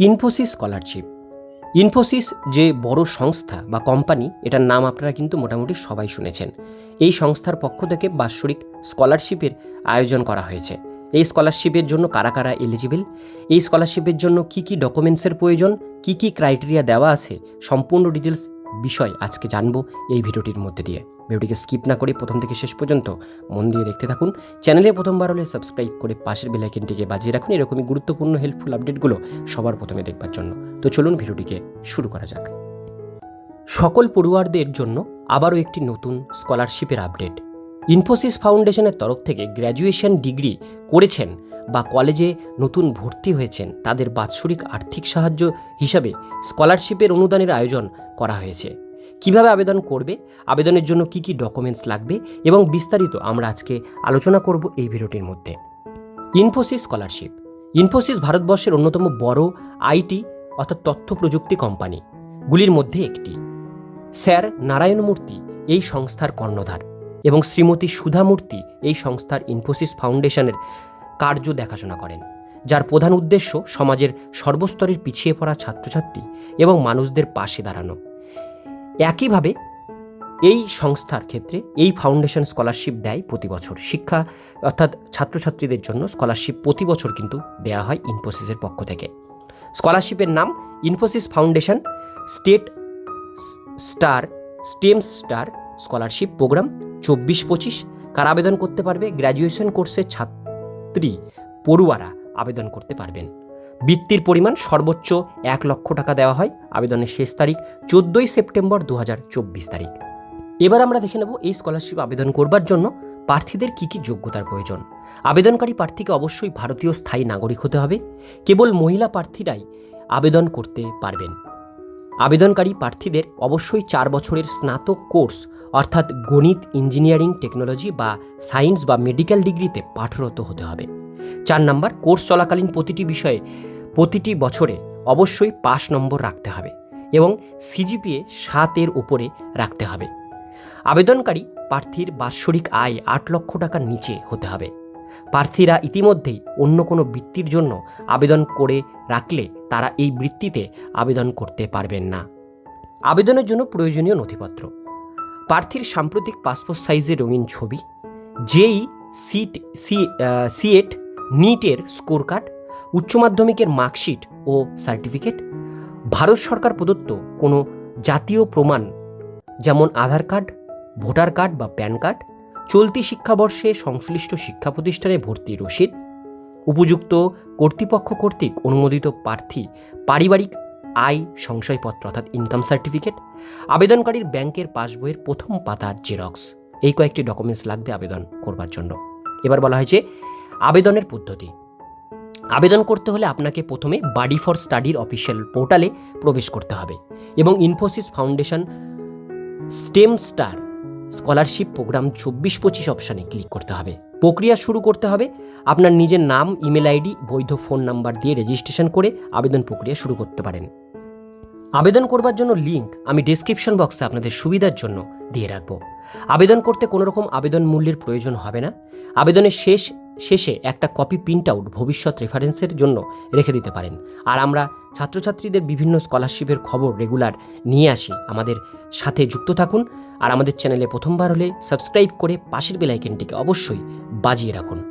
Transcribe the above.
Infosys scholarship. Infosys যে বড় সংস্থা বা কোম্পানি, এটার নাম আপনারা কিন্তু মোটামুটি সবাই শুনেছেন। এই সংস্থার পক্ষ থেকে বাৎসরিক স্কলারশিপের আয়োজন করা হয়েছে। এই স্কলারশিপের জন্য কারা কারা এলিজিবল? এই স্কলারশিপের জন্য কি কি ডকুমেন্টসের প্রয়োজন? কি কি ক্রাইটেরিয়া দেওয়া আছে? সম্পূর্ণ ডিটেলস বিষয় আজকে জানব এই ভিডিওটির মধ্যে দিয়ে। ভিডিওটিকে স্কিপ না করে প্রথম থেকে শেষ পর্যন্ত মন দিয়ে দেখতে থাকুন। চ্যানেলে প্রথমবার হলে সাবস্ক্রাইব করে পাশের বেলাইকেনটিকে বাজিয়ে রাখুন। এরকমই গুরুত্বপূর্ণ হেল্পফুল আপডেটগুলো সবার প্রথমে দেখবার জন্য। তো চলুন ভিডিওটিকে শুরু করা যাক। সকল পড়ুয়ারদের জন্য আবারও একটি নতুন স্কলারশিপের আপডেট ইনফোসিস ফাউন্ডেশনের তরফ থেকে গ্র্যাজুয়েশন ডিগ্রি করেছেন বা কলেজে নতুন ভর্তি হয়েছেন তাদের বাৎসরিক আর্থিক সাহায্য হিসাবে স্কলারশিপের অনুদানের আয়োজন করা হয়েছে। কীভাবে আবেদন করবে, আবেদনের জন্য কি কি ডকুমেন্টস লাগবে এবং বিস্তারিত আমরা আজকে আলোচনা করব এই ভিডিওটির মধ্যে। ইনফোসিস স্কলারশিপ ইনফোসিস ভারতবর্ষের অন্যতম বড় আইটি অর্থাৎ তথ্য প্রযুক্তি কোম্পানি। গুলির মধ্যে একটি। স্যার নারায়ণ মূর্তি এই সংস্থার কর্ণধার এবং শ্রীমতী সুধা মূর্তি এই সংস্থার ইনফোসিস ফাউন্ডেশনের কার্য দেখাশোনা করেন, যার প্রধান উদ্দেশ্য সমাজের সর্বস্তরের পিছিয়ে পড়া ছাত্রছাত্রী এবং মানুষদের পাশে দাঁড়ানো। একইভাবে এই সংস্থার ক্ষেত্রে এই ফাউন্ডেশন স্কলারশিপ দেয় প্রতি বছর। শিক্ষা অর্থাৎ ছাত্রছাত্রীদের জন্য স্কলারশিপ প্রতি বছর কিন্তু দেওয়া হয় ইনফোসিসের পক্ষ থেকে। স্কলারশিপের নাম Infosys foundation state star, stem star scholarship programme চব্বিশ পঁচিশ। কারা আবেদন করতে পারবে? গ্র্যাজুয়েশন কোর্সের ছাত্রী পড়ুয়ারা আবেদন করতে পারবেন। বৃত্তির পরিমাণ সর্বোচ্চ এক লক্ষ টাকা দেওয়া হয় আবেদনের শেষ তারিখ চোদ্দোই সেপ্টেম্বর দু হাজার চব্বিশ তারিখ। এবার আমরা দেখে নেব এই স্কলারশিপ আবেদন করবার জন্য প্রার্থীদের কী কী যোগ্যতার প্রয়োজন। আবেদনকারী প্রার্থীকে অবশ্যই ভারতীয় স্থায়ী নাগরিক হতে হবে। কেবল মহিলা প্রার্থীরাই আবেদন করতে পারবেন। আবেদনকারী প্রার্থীদের অবশ্যই চার বছরের স্নাতক কোর্স অর্থাৎ গণিত, ইঞ্জিনিয়ারিং, টেকনোলজি বা সায়েন্স বা মেডিকেল ডিগ্রিতে পাঠরত হতে হবে। চার নাম্বার, কোর্স চলাকালীন প্রতিটি বিষয়ে প্রতিটি বছরে অবশ্যই পাস নম্বর রাখতে হবে এবং সিজিপিএ সাতের ওপরে রাখতে হবে। আবেদনকারী প্রার্থীর বাৎসরিক আয় আট লক্ষ টাকার নিচে হতে হবে। প্রার্থীরা ইতিমধ্যেই অন্য কোনো বৃত্তির জন্য আবেদন করে রাখলে তারা এই বৃত্তিতে আবেদন করতে পারবেন না। আবেদনের জন্য প্রয়োজনীয় নথিপত্র। প্রার্থীর সাম্প্রতিক পাসপোর্ট সাইজের রঙিন ছবি, যেই সিট, সি সিএট নিটের স্কোর কার্ড উচ্চ মাধ্যমিকের মার্কশিট ও সার্টিফিকেট ভারত সরকার প্রদত্ত কোনো জাতীয় প্রমাণ যেমন আধার কার্ড, ভোটার কার্ড বা প্যান কার্ড, চলতি শিক্ষাবর্ষে সংশ্লিষ্ট শিক্ষা প্রতিষ্ঠানে ভর্তি রসিদ, উপযুক্ত কর্তৃপক্ষ কর্তৃক অনুমোদিত প্রার্থী পারিবারিক আয় সংশয়পত্র অর্থাৎ ইনকাম সার্টিফিকেট আবেদনকারীর ব্যাংকের পাসবইয়ের প্রথম পাতার জেরক্স এই কয়েকটি ডকুমেন্টস লাগবে আবেদন করবার জন্য। এবার বলা হয়েছে আবেদনের পদ্ধতি। আবেদন করতে হলে আপনাকে প্রথমে বাডি ফর স্টাডির অফিসিয়াল পোর্টালে প্রবেশ করতে হবে এবং Infosys foundation stem star scholarship programme চব্বিশ পঁচিশ অপশানে ক্লিক করতে হবে। প্রক্রিয়া শুরু করতে হবে। আপনার নিজের নাম, ইমেল আইডি, বৈধ ফোন নাম্বার দিয়ে রেজিস্ট্রেশন করে আবেদন প্রক্রিয়া শুরু করতে পারেন। আবেদন করবার জন্য লিঙ্ক আমি ডেসক্রিপশন বক্সে আপনাদের সুবিধার জন্য দিয়ে রাখব। আবেদন করতে কোনো রকম আবেদন মূল্যের প্রয়োজন হবে না। আবেদনের শেষ শেষে একটা কপি প্রিন্ট আউট ভবিষ্যৎ রেফারেন্সের জন্য রেখে দিতে পারেন। আর আমরা ছাত্রছাত্রীদের বিভিন্ন স্কলারশিপের খবর রেগুলার নিয়ে আসি। আমাদের সাথে যুক্ত থাকুন। আর আমাদের চ্যানেলে প্রথমবার হলে সাবস্ক্রাইব করে পাশের বেলাইকেনটিকে অবশ্যই বাজিয়ে রাখুন।